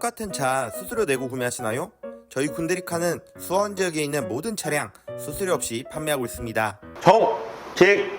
똑같은 차 수수료 내고 구매하시나요? 저희 군데리카는 수원 지역에 있는 모든 차량 수수료 없이 판매하고 있습니다. 정직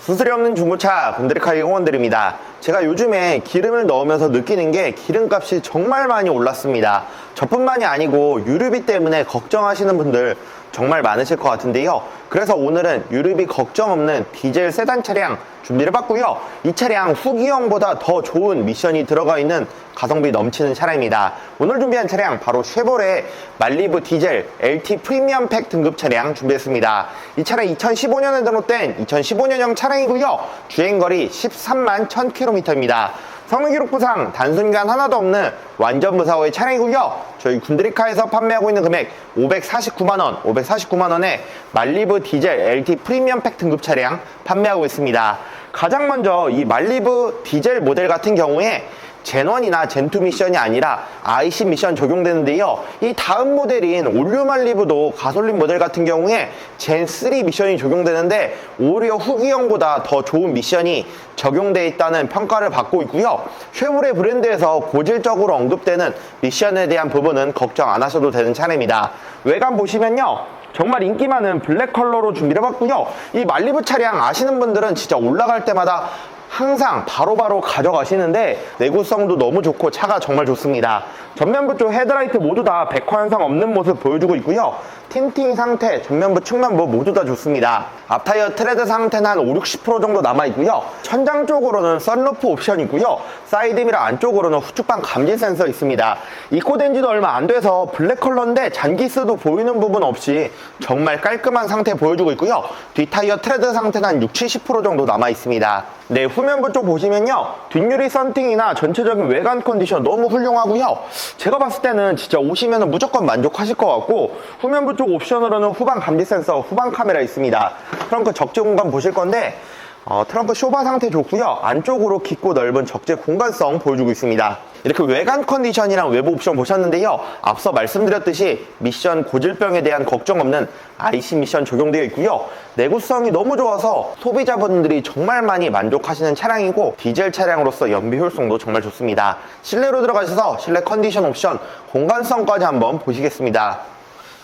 수수료 없는 중고차 군데리카 응원드립니다. 제가 요즘에 기름을 넣으면서 느끼는 게 기름값이 정말 많이 올랐습니다. 저뿐만이 아니고 유류비 때문에 걱정하시는 분들 정말 많으실 것 같은데요. 그래서 오늘은 유류비 걱정 없는 디젤 세단 차량 준비를 해봤고요. 이 차량 후기형보다 더 좋은 미션이 들어가 있는 가성비 넘치는 차량입니다. 오늘 준비한 차량 바로 쉐보레 말리부 디젤 LT 프리미엄 팩 등급 차량 준비했습니다. 이 차량 2015년에 등록된 2015년형 차량이고요. 주행거리 13만 1000km입니다. 성능 기록부상 단순간 하나도 없는 완전 무사고의 차량이고요. 저희 군드리카에서 판매하고 있는 금액 549만원, 549만원에 말리부 디젤 LT 프리미엄 팩 등급 차량 판매하고 있습니다. 가장 먼저 이 말리부 디젤 모델 같은 경우에 젠1이나 젠2 미션이 아니라 IC 미션 적용되는데요. 이 다음 모델인 올류 말리부도 가솔린 모델 같은 경우에 젠3 미션이 적용되는데 오히려 후기형보다 더 좋은 미션이 적용돼 있다는 평가를 받고 있고요. 쉐보레 브랜드에서 고질적으로 언급되는 미션에 대한 부분은 걱정 안 하셔도 되는 차량입니다. 외관 보시면요. 정말 인기 많은 블랙 컬러로 준비를 해봤고요. 이 말리부 차량 아시는 분들은 진짜 올라갈 때마다 항상 바로 바로 가져가시는데 내구성도 너무 좋고 차가 정말 좋습니다. 전면부 쪽 헤드라이트 모두 다 백화 현상 없는 모습 보여주고 있고요. 틴팅 상태, 전면부, 측면부 모두 다 좋습니다. 앞타이어 트레드 상태는 한 5, 60% 정도 남아있고요. 천장 쪽으로는 썬루프 옵션 있고요. 사이드미러 안쪽으로는 후측방 감지 센서 있습니다. 입고된 지도 얼마 안 돼서 블랙 컬러인데 잔기스도 보이는 부분 없이 정말 깔끔한 상태 보여주고 있고요. 뒷타이어 트레드 상태는 한 6, 70% 정도 남아있습니다. 네, 후면부 쪽 보시면요. 뒷유리 썬팅이나 전체적인 외관 컨디션 너무 훌륭하고요. 제가 봤을 때는 진짜 오시면 무조건 만족하실 것 같고 후면부 쪽 옵션으로는 후방 감지 센서, 후방 카메라 있습니다. 트렁크 적재 공간 보실 건데 어, 트렁크 쇼바 상태 좋고요. 안쪽으로 깊고 넓은 적재 공간성 보여주고 있습니다. 이렇게 외관 컨디션이랑 외부 옵션 보셨는데요. 앞서 말씀드렸듯이 미션 고질병에 대한 걱정 없는 IC 미션 적용되어 있고요. 내구성이 너무 좋아서 소비자분들이 정말 많이 만족하시는 차량이고 디젤 차량으로서 연비 효율성도 정말 좋습니다. 실내로 들어가셔서 실내 컨디션 옵션 공간성까지 한번 보시겠습니다.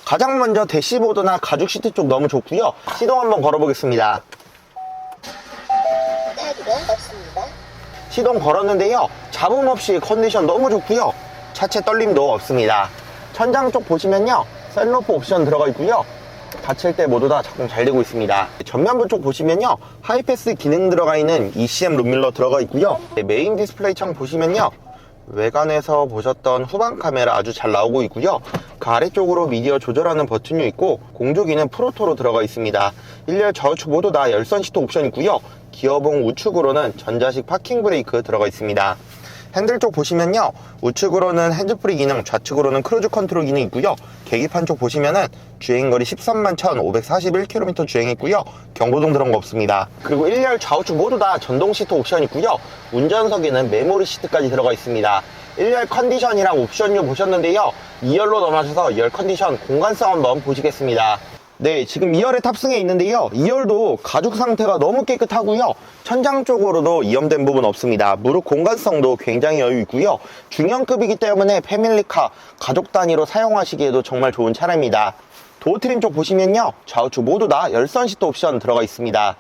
가장 먼저 대시보드나 가죽 시트 쪽 너무 좋고요. 시동 한번 걸어보겠습니다. 시동 걸었는데요. 잡음 없이 컨디션 너무 좋고요. 차체 떨림도 없습니다. 천장 쪽 보시면요. 셀로프 옵션 들어가 있고요. 닫힐 때 모두 다 작동 잘 되고 있습니다. 전면부 쪽 보시면요. 하이패스 기능 들어가 있는 ECM 룸밀러 들어가 있고요. 네, 메인 디스플레이 창 보시면요. 외관에서 보셨던 후방 카메라 아주 잘 나오고 있고요. 그 아래쪽으로 미디어 조절하는 버튼이 있고 공조기는 프로토로 들어가 있습니다. 1열 좌우측 모두 다 열선 시트 옵션 있고요. 기어봉 우측으로는 전자식 파킹 브레이크 들어가 있습니다. 핸들 쪽 보시면요. 우측으로는 핸즈프리 기능, 좌측으로는 크루즈 컨트롤 기능이 있고요. 계기판 쪽 보시면은 주행거리 13만 1,541km 주행했고요. 경고등 들어온 거 없습니다. 그리고 1열 좌우측 모두 다 전동 시트 옵션 있고요. 운전석에는 메모리 시트까지 들어가 있습니다. 1열 컨디션이랑 옵션료 보셨는데요. 2열로 넘어가셔서 2열 컨디션 공간성 한번 보시겠습니다. 네, 지금 2열에 탑승해 있는데요. 2열도 가죽 상태가 너무 깨끗하고요. 천장 쪽으로도 이염된 부분 없습니다. 무릎 공간성도 굉장히 여유 있고요. 중형급이기 때문에 패밀리카 가족 단위로 사용하시기에도 정말 좋은 차량입니다. 도어 트림 쪽 보시면요. 좌우측 모두 다 열선 시트 옵션 들어가 있습니다.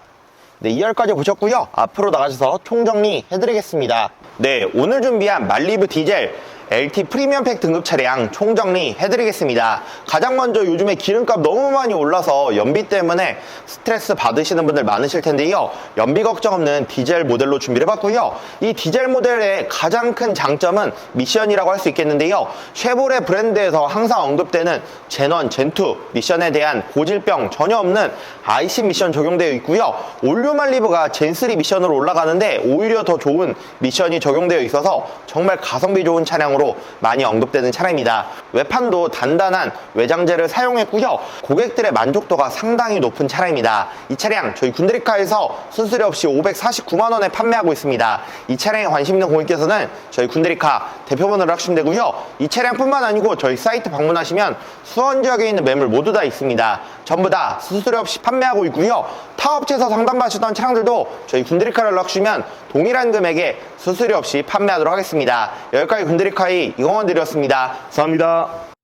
네, 2열까지 보셨고요. 앞으로 나가셔서 총정리 해드리겠습니다. 네, 오늘 준비한 말리브 디젤 LT 프리미엄 팩 등급 차량 총정리 해드리겠습니다. 가장 먼저 요즘에 기름값 너무 많이 올라서 연비 때문에 스트레스 받으시는 분들 많으실 텐데요. 연비 걱정 없는 디젤 모델로 준비를 해봤고요. 이 디젤 모델의 가장 큰 장점은 미션이라고 할 수 있겠는데요. 쉐보레 브랜드에서 항상 언급되는 젠1, 젠2 미션에 대한 고질병 전혀 없는 IC 미션 적용되어 있고요. 올류 말리브가 젠3 미션으로 올라가는데 오히려 더 좋은 미션이 적용되어 있어서 정말 가성비 좋은 차량으로 많이 언급되는 차량입니다. 외판도 단단한 외장재를 사용했고요. 고객들의 만족도가 상당히 높은 차량입니다. 이 차량 저희 군드리카에서 수수료 없이 549만 원에 판매하고 있습니다. 이 차량에 관심 있는 고객께서는 저희 군드리카 대표번호를 하시면 되고요. 이 차량뿐만 아니고 저희 사이트 방문하시면 수원 지역에 있는 매물 모두 다 있습니다. 전부 다 수수료 없이 판매하고 있고요. 타 업체에서 상담받으셨던 차량들도 저희 군드리카를 연락 주시면 동일한 금액에 수수료 없이 판매하도록 하겠습니다. 여기까지 군드리카 군데리카이 이공원들이었습니다. 감사합니다.